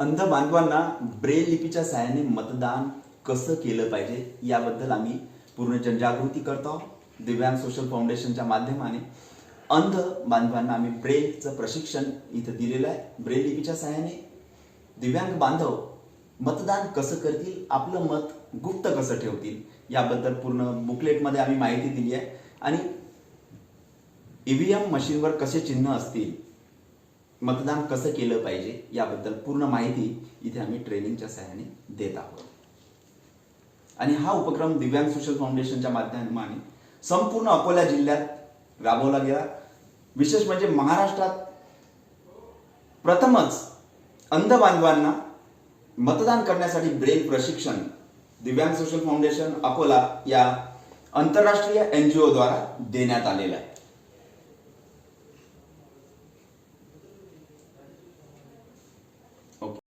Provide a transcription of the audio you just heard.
अंध बांधवांना ब्रेल लिपीच्या सहाय्याने मतदान कसं केलं पाहिजे याबद्दल आम्ही पूर्ण जनजागृती करतो. दिव्यांग सोशल फाउंडेशनच्या माध्यमाने अंध बांधवांना आम्ही ब्रेलचं प्रशिक्षण इथं दिलेलं आहे. ब्रेल लिपीच्या सहाय्याने दिव्यांग बांधव मतदान कसं करतील आपलं मत गुप्त कसं ठेवतील याबद्दल पूर्ण बुकलेटमध्ये आम्ही माहिती दिली आहे. आणि ईव्हीएम मशीनवर कसे चिन्ह असतील मतदान कसं केलं पाहिजे याबद्दल पूर्ण माहिती इथे आम्ही ट्रेनिंगच्या सहाय्याने देत आहोत. आणि हा उपक्रम दिव्यांग सोशल फाउंडेशनच्या माध्यमाने संपूर्ण अकोला जिल्ह्यात राबवला गेला. विशेष म्हणजे महाराष्ट्रात प्रथमच अंध बांधवांना मतदान करण्यासाठी ब्रेल प्रशिक्षण दिव्यांग सोशल फाउंडेशन अकोला या आंतरराष्ट्रीय एन जी द्वारा देण्यात आलेलं आहे.